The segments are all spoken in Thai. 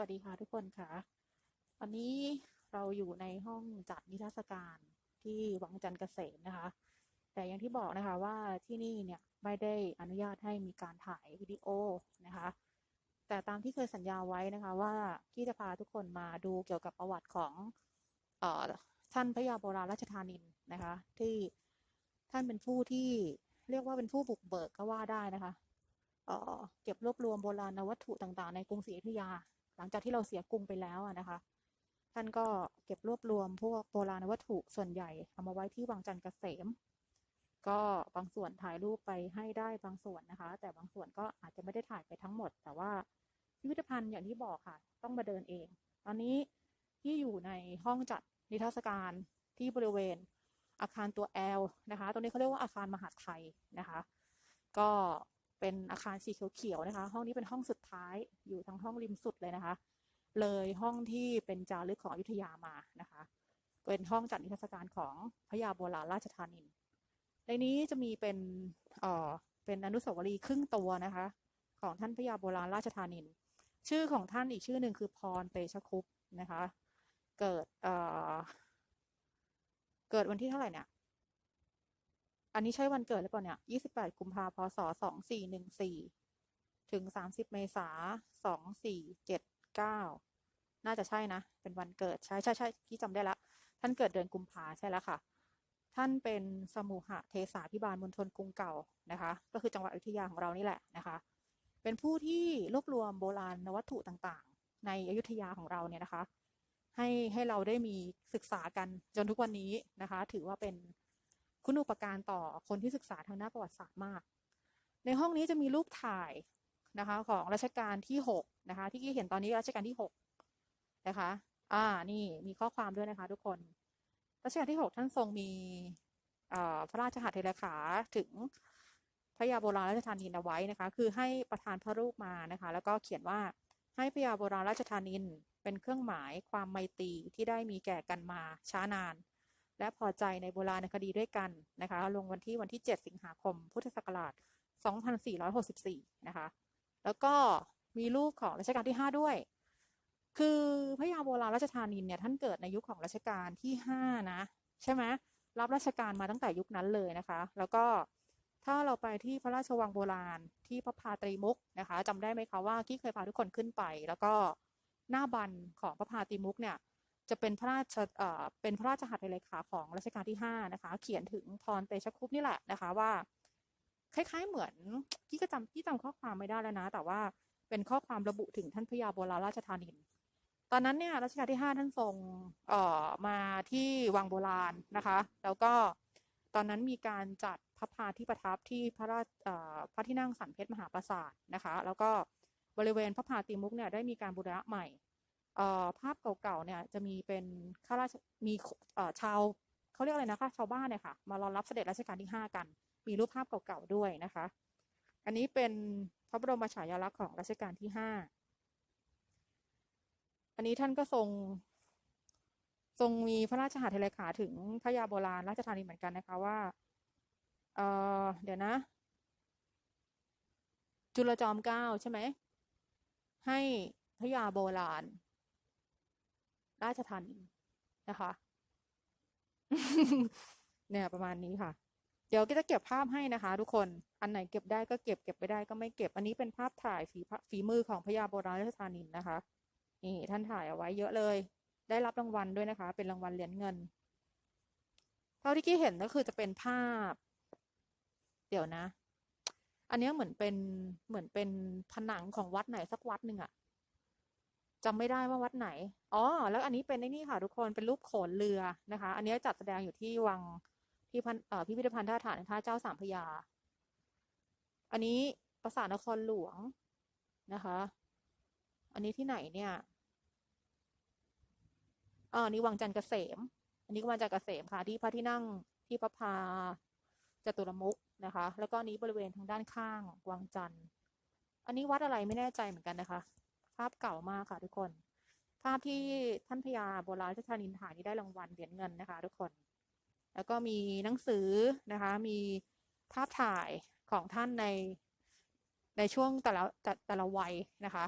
วัสดีค่ะทุกคนค่ะ วันนี้เราอยู่ในห้องจัดนิทรรศการที่วังจันทร์เกษมนะคะ แต่อย่างที่บอกนะคะว่าที่นี่เนี่ยไม่ได้อนุญาตให้มีการถ่ายวิดีโอนะคะ แต่ตามที่เคยสัญญาไว้นะคะว่าที่จะพาทุกคนมาดูเกี่ยวกับประวัติของออท่านพระยาโบราณราชธานินนะคะ ที่ท่านเป็นผู้ที่เรียกว่าเป็นผู้บุกเบิกก็ว่าได้นะคะเเก็บรวบรวมโบราณวัตถุต่างๆ ในกรุงศรีอยุธยา หลังจากที่เราเสียกรุงไปแล้วอะนะคะ ท่านก็เก็บรวบรวมพวกโบราณวัตถุส่วนใหญ่เอามาไว้ที่วังจันทร์เกษม ก็บางส่วนถ่ายรูปไปให้ได้บางส่วนนะคะ แต่บางส่วนก็อาจจะไม่ได้ถ่ายไปทั้งหมด แต่ว่าพิพิธภัณฑ์อย่างที่บอกค่ะ ต้องมาเดินเอง ตอนนี้ที่อยู่ในห้องจัดนิทรรศการที่บริเวณอาคารตัว L นะคะ ตรงนี้เขาเรียกว่าอาคารมหาไทยนะคะ ก็ เป็นอาคารสีเขียวๆนะคะ ห้องนี้เป็นห้องสุดท้ายอยู่ทางห้องริมสุดเลยนะคะ เลยห้องที่เป็นจารึกของอยุธยามานะคะ เป็นห้องจัดนิทรรศการของพระยาโบราณราชธานิน ในนี้จะมีเป็นเอ่อเป็นอนุสาวรีย์ครึ่งตัวนะคะ ของท่านพระยาโบราณราชธานิน ชื่อของท่านอีกชื่อหนึ่งคือพรเตชะคุปนะคะ เกิดเอ่อเกิดวันที่เท่าไหร่เนี่ย อันนี้ใช่วันเกิดหรือเปล่าเนี่ย28กุมภาพศ2414ถึง30เมษายน2479น่าจะใช่นะ เป็นวันเกิดใช่ใช่ใช่ที่จำได้ละ ท่านเกิดเดือนกุมภาใช่แล้วค่ะ ท่านเป็นสมุหเทสาพิบาลมณฑลกรุงเก่านะคะ ก็คือจังหวัดอยุธยาของเรานี่แหละนะคะ เป็นผู้ที่รวบรวมโบราณวัตถุต่างๆ ในอยุธยาของเราเนี่ยนะคะ ให้ให้เราได้มีศึกษากันจนทุกวันนี้นะคะ ถือว่าเป็น คุณอุปการต่อคนที่ศึกษาทางด้านประวัติศาสตร์มาก ในห้องนี้จะมีรูปถ่ายนะคะของรัชกาลที่หกนะคะที่กี้เห็นตอนนี้รัชกาลที่หกนะคะอ่านี่มีข้อความด้วยนะคะ ทุกคนรัชกาลที่หกท่านทรงมีพระราชหัตถเทลขาถึงพระยาโบราณราชธานีเอาไว้นะคะ คือให้ประทานพระรูปมานะคะ แล้วก็เขียนว่าให้พระยาโบราณราชธานินเป็นเครื่องหมายความไมตรีที่ได้มีแก่กันมาช้านาน และพอใจในโบราณคดีด้วยกันนะคะ ลงวันที่วันที่ 7 สิงหาคม พุทธศักราช 2464 นะคะ แล้วก็มีรูปของรัชกาลที่ 5 ด้วย คือพระยาโบราณราชธานินเนี่ยท่านเกิดในยุคของรัชกาลที่ 5 นะ ใช่ไหมรับราชการมาตั้งแต่ยุคนั้นเลยนะคะ แล้วก็ถ้าเราไปที่พระราชวังโบราณที่พระพาตรีมุกนะคะจำได้ไหมคะว่าที่เคยพาทุกคนขึ้นไป แล้วก็หน้าบันของพระพาตรีมุกเนี่ย จะเป็นพระราชเอ่อเป็นพระราชหัตถเลขาของรัชกาลที่ห้านะคะ เขียนถึงพรเตชะคุปนี่แหละนะคะว่า คล้าย ๆ เหมือนพี่ก็จำพี่จำข้อความไม่ได้แล้วนะ แต่ว่าเป็นข้อความระบุถึงท่านพระยาโบราณราชธานิน ตอนนั้นเนี่ยรัชกาลที่ห้าท่านทรงเอ่อมาที่วังโบราณนะคะ แล้วก็ตอนนั้นมีการจัดพระพาที่ประทับที่พระราชพระที่นั่งสันเพชรมหาปราสาทนะคะ แล้วก็บริเวณพระพาตีมุกเนี่ยได้มีการบูรณะใหม่ ภาพเก่าๆเนี่ยจะมีเป็นข้าราชมีชาวเขาเรียกอะไรนะคะ ชาวบ้านเนี่ยค่ะ มารอรับเสด็จรัชกาลที่ห้ากัน มีรูปภาพเก่าๆด้วยนะคะ อันนี้เป็นพระบรมฉายาลักษณ์ของรัชกาลที่ห้าอันนี้ท่านก็ทรง ทรงมีพระราชหัตถเลขาถึงพระยาโบราณราชธานีเหมือนกันนะคะว่าเเดี๋ยวนะ จุลจอมเกล้าใช่ไหมให้พระยาโบราณ ราชธานีนะคะ เนี่ยประมาณนี้ค่ะ เดี๋ยวก็จะเก็บภาพให้นะคะ ทุกคน อันไหนเก็บได้ก็เก็บ เก็บไม่ได้ก็ไม่เก็บ อันนี้เป็นภาพถ่ายฝีฝีมือของพระยาโบราณราชธานินนะคะ นี่ท่านถ่ายเอาไว้เยอะเลย ได้รับรางวัลด้วยนะคะ เป็นรางวัลเหรียญเงิน เท่าที่กี้เห็นก็คือจะเป็นภาพ เดี๋ยวนะอันนี้เหมือนเป็นเหมือนเป็นผนังของวัดไหนสักวัดหนึ่งอะ จำไม่ได้ว่าวัดไหน อ๋อ แล้วอันนี้เป็นไอ้นี่ค่ะทุกคน เป็นรูปโขนเรือนะคะ อันนี้จัดแสดงอยู่ที่วังที่พันเอ่อพิพิธภัณฑ์ท่าฐานท่าเจ้าสามพยา อันนี้ปราสาทนครหลวงนะคะ อันนี้ที่ไหนเนี่ยอ๋ออันนี้วังจันทร์เกษม อันนี้ก็วังจันทร์เกษมค่ะ ที่พระที่นั่งที่พระพาจตุรมุกนะคะ แล้วก็นี้บริเวณทางด้านข้างวังจันทร์ อันนี้วัดอะไรไม่แน่ใจเหมือนกันนะคะาพเก่ามากค่ะทุกคน ภาพที่ท่านพญาโบราณราชานินถ่ายนี่ได้รางวัลเหรียญเงินนะคะ ทุกคน แล้วก็มีหนังสือนะคะ มีภาพถ่ายของท่านในในช่วงแต่ละแต่แตละวัยนะคะ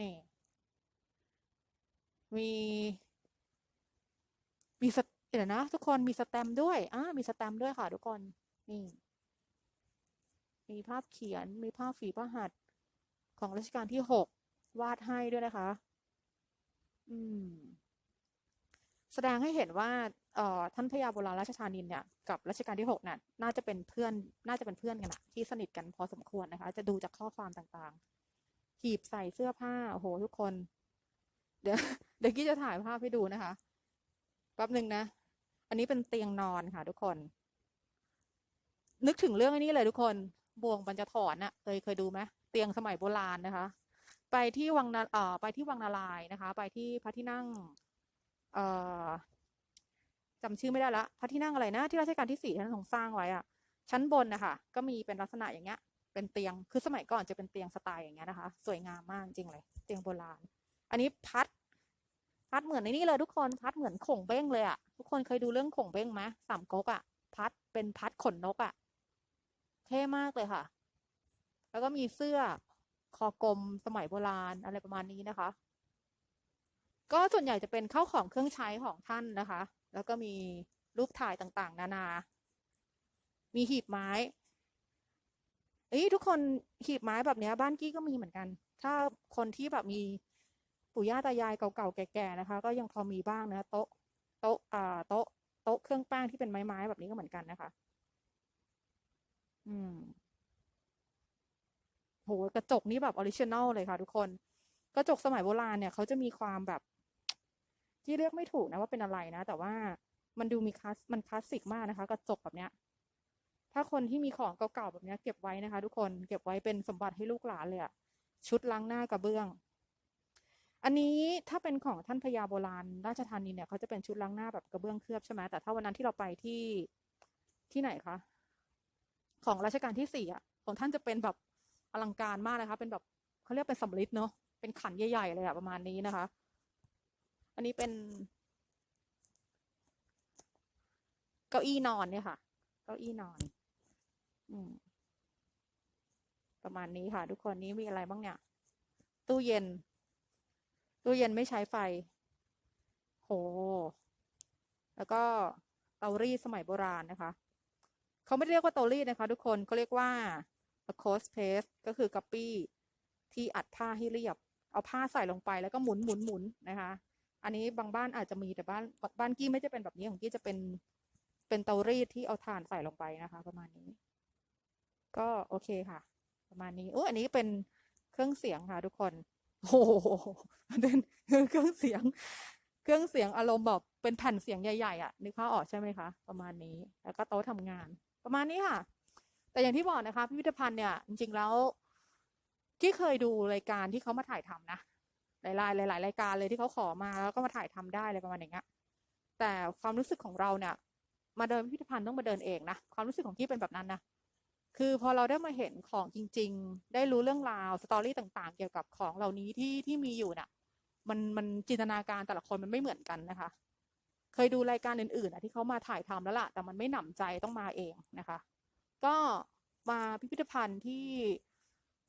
นี่มีมีสเดี๋ยวนะ ทุกคนมีสแตมด้วยอ่ามีสแตมด้วยค่ะ ทุกคนนี่มีภาพเขียนมีภาพฝีพระหัตถ์ ของรัชกาลที่หกวาดให้ด้วยนะคะ อืม แสดงให้เห็นว่าเอ่อท่านพญาโบราณราชธานินเนี่ยกับรัชกาลที่หกน่ะน่าจะเป็นเพื่อนน่าจะเป็นเพื่อนกันอะที่สนิทกันพอสมควรนะคะ จะดูจากข้อความต่างๆ หีบใส่เสื้อผ้าโอ้โหทุกคน เดี๋ยวเดี๋ยวกี้จะถ่ายภาพให้ดูนะคะแป๊บหนึ่งนะ อันนี้เป็นเตียงนอนค่ะทุกคน นึกถึงเรื่องอันนี้เลยทุกคนบ่วงบรรจถรน่ะเคยเคยดูไหม เตียงสมัยโบราณนะคะ ไปที่วังนาเอ่อไปที่วังนารายนะคะ ไปที่พระที่นั่งเอ่อจำชื่อไม่ได้ละพระที่นั่งอะไรนะ ที่รัชกาลที่สี่ท่านทรงสร้างไว้อะชั้นบนนะคะก็มีเป็นลักษณะอย่างเงี้ย เป็นเตียงคือสมัยก่อนจะเป็นเตียงสไตล์อย่างเงี้ยนะคะ สวยงามมากจริงเลย เตียงโบราณ อันนี้พัด พัดเหมือนในนี่เลยทุกคนพัดเหมือนข่งเบ้งเลยอะทุกคนเคยดูเรื่องข่งเบ้งไหมสามก๊กอะพัดเป็นพัดขนนกอะเท่มากเลยค่ะ แล้วก็มีเสื้อคอกลมสมัยโบราณอะไรประมาณนี้นะคะ ก็ส่วนใหญ่จะเป็นข้าวของเครื่องใช้ของท่านนะคะ แล้วก็มีรูปถ่ายต่างๆ นานา มีหีบไม้เอ้ยทุกคนหีบไม้แบบนี้บ้านกี้ก็มีเหมือนกัน ถ้าคนที่แบบมีปู่ย่าตายายเก่าๆแก่ๆนะคะ ก็ยังพอมีบ้างนะโต๊ะโต๊ะอ่าโต๊ะโต๊ะเครื่องแป้งที่เป็นไม้ๆแบบนี้ก็เหมือนกันนะคะ อืม กระจกนี่แบบออริจินอลเลยค่ะ ทุกคน กระจกสมัยโบราณเนี่ยเขาจะมีความแบบ ที่เรียกไม่ถูกนะว่าเป็นอะไรนะ แต่ว่ามันดูมีคลาสมันคลาสสิกมากนะคะ กระจกแบบเนี้ย ถ้าคนที่มีของเก่าๆแบบเนี้ยเก็บไว้นะคะ ทุกคนเก็บไว้เป็นสมบัติให้ลูกหลานเลยอะชุดล้างหน้ากระเบื้อง อันนี้ถ้าเป็นของท่านพญาโบราณราชธานีเนี่ยเขาจะเป็นชุดล้างหน้าแบบกระเบื้องเคลือบใช่ไหมแต่ถ้าวันนั้นที่เราไปที่ที่ไหนคะของรัชกาลที่สี่อะของท่านจะเป็นแบบ อลังการมากนะคะ เป็นแบบเขาเรียกเป็นสำริดเนาะเป็นขันใหญ่ๆเลยอะประมาณนี้นะคะ อันนี้เป็น เก้าอี้นอนเนี่ยค่ะ เก้าอี้นอน อืม ประมาณนี้ค่ะ ทุกคนนี้มีอะไรบ้างเนี่ย ตู้เย็น ตู้เย็นไม่ใช้ไฟ โห แล้วก็เตารีดสมัยโบราณนะคะ เขาไม่เรียกว่าเตารีดนะคะ ทุกคนเขาเรียกว่า a close paste ก็คือกัปปี้ที่อัดผ้าให้เรียบ เอาผ้าใส่ลงไปแล้วก็หมุนหมุนหมุนนะคะ อันนี้บางบ้านอาจจะมีแต่บ้านบ้านกี้ไม่จะเป็นแบบนี้ของกี้จะเป็นเป็นเตารีดที่เอาถ่านใส่ลงไปนะคะ ประมาณนี้ ก็โอเคค่ะ ประมาณนี้โอ้อันนี้เป็นเครื่องเสียงค่ะทุกคนโอ้โหเป็นเครื่องเสียง เครื่องเสียงอารมณ์แบบเป็นแผ่นเสียงใหญ่ๆอะนึกภาพออกใช่ไหมคะ ประมาณนี้ แล้วก็โต๊ะทำงาน ประมาณนี้ค่ะ แต่อย่างที่บอกนะคะพิพิธภัณฑ์เนี่ยจริงๆแล้วที่เคยดูรายการที่เขามาถ่ายทำนะหลายๆหลายๆรายการเลยที่เขาขอมาแล้วก็มาถ่ายทำได้อะไรประมาณอย่างเงี้ยแต่ความรู้สึกของเราเนี่ยมาเดินพิพิธภัณฑ์ต้องมาเดินเองนะความรู้สึกของที่เป็นแบบนั้นนะคือพอเราได้มาเห็นของจริง ๆ ได้รู้เรื่องราวสตอรี่ต่างๆ เกี่ยวกับของเหล่านี้ที่ที่มีอยู่เนี่ยมันมันจินตนาการแต่ละคนมันไม่เหมือนกันนะคะ เคยดูรายการอื่นๆอะที่เขามาถ่ายทำแล้วล่ะ แต่มันไม่หนำใจต้องมาเองนะคะ ก็มาพิพิธภัณฑ์ที่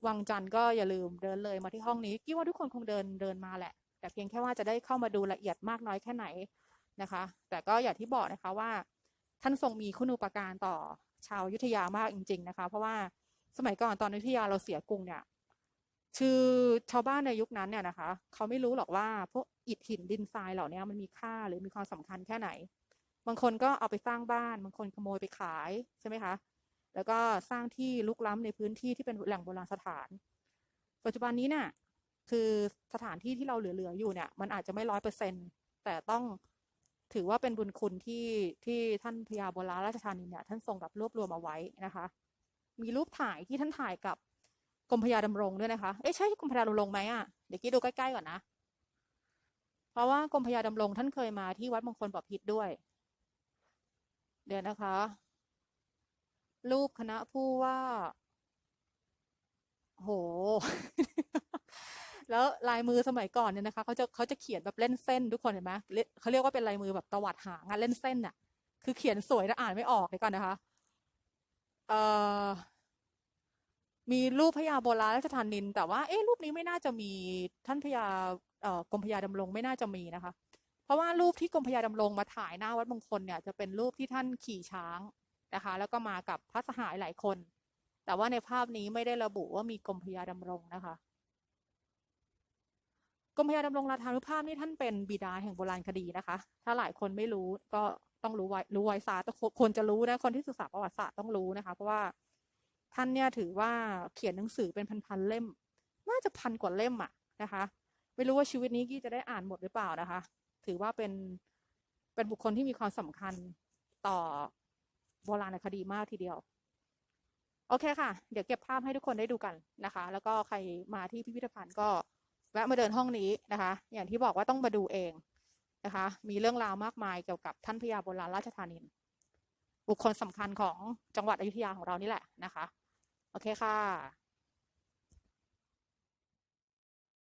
วังจันทร์ก็อย่าลืมเดินเลยมาที่ห้องนี้คิดว่าทุกคนคงเดินเดินมาแหละ แต่เพียงแค่ว่าจะได้เข้ามาดูละเอียดมากน้อยแค่ไหนนะคะ แต่ก็อย่างที่บอกนะคะว่า ท่านทรงมีคุณูปการต่อชาวยุทธยามากจริง ๆ นะคะ เพราะว่าสมัยก่อนตอนอยุธยาเราเสียกรุงเนี่ยคือชาวบ้านในยุคนั้นเนี่ยนะคะเขาไม่รู้หรอกว่าพวกอิฐหินดินทรายเหล่านี้มันมีค่าหรือมีความสำคัญแค่ไหน บางคนก็เอาไปสร้างบ้าน บางคนขโมยไปขายใช่ไหมคะ แล้วก็สร้างที่ลุกล้ำในพื้นที่ที่เป็นแหล่งโบราณสถาน ปัจจุบันนี้เนี่ยคือสถานที่ที่เราเหลือๆอยู่เนี่ย มันอาจจะไม่ร้อยเปอร์เซ็นแต่ต้องถือว่าเป็นบุญคุณที่ที่ท่านพญาโบราณราชธานีเนี่ยท่านทรงแบบรวบรวมเอาไว้นะคะ มีรูปถ่ายที่ท่านถ่ายกับกรมพญาดำรงด้วยนะคะ เอ๊ะใช่กรมพญาดำรงไหมอะ เดี๋ยวกี้ดูใกล้ๆก่อนนะ เพราะว่ากรมพญาดำรงท่านเคยมาที่วัดมงคลบพิตรด้วย เดี๋ยวนะคะ รูปคณะผู้ว่า โห แล้วลายมือสมัยก่อนเนี่ยนะคะเขาจะเขาจะเขียนแบบเล่นเส้นทุกคนเห็นไหมเขาเรียกว่าเป็นลายมือแบบตวัดหางอะเล่นเส้นอะคือเขียนสวยแต่อ่านไม่ออกเดี๋ยก่อนนะคะ เอ่อมีรูปพญาโบราณราชธานิน แต่ว่าเอ๊ะรูปนี้ไม่น่าจะมีท่านพญาเอ่อกรมพระยาดำรงไม่น่าจะมีนะคะ เพราะว่ารูปที่กรมพระยาดำรงมาถ่ายหน้าวัดมงคลเนี่ยจะเป็นรูปที่ท่านขี่ช้าง นะคะ แล้วก็มากับพระสหายหลายคน แต่ว่าในภาพนี้ไม่ได้ระบุว่ามีกรมพยาดำรงนะคะกรมพยาดำรงราชานุภาพนี่ท่านเป็นบิดาแห่งโบราณคดีนะคะ ถ้าหลายคนไม่รู้ก็ต้องรู้ไว้รู้ไว้ซะต้องควรจะรู้นะคนที่ศึกษาประวัติศาสตร์ต้องรู้นะคะ เพราะว่าท่านเนี่ยถือว่าเขียนหนังสือเป็นพันๆเล่ม น่าจะพันกว่าเล่มอะนะคะ ไม่รู้ว่าชีวิตนี้กี้จะได้อ่านหมดหรือเปล่านะคะ ถือว่าเป็นเป็นบุคคลที่มีความสำคัญต่อ โบราณคดีมากทีเดียว โอเคค่ะ เดี๋ยวเก็บภาพให้ทุกคนได้ดูกันนะคะ แล้วก็ใครมาที่พิพิธภัณฑ์ก็แวะมาเดินห้องนี้นะคะ อย่างที่บอกว่าต้องมาดูเองนะคะ มีเรื่องราวมากมายเกี่ยวกับท่านพญาโบราณราชธานิน บุคคลสำคัญของจังหวัดอยุธยาของเรานี่แหละนะคะ โอเคค่ะ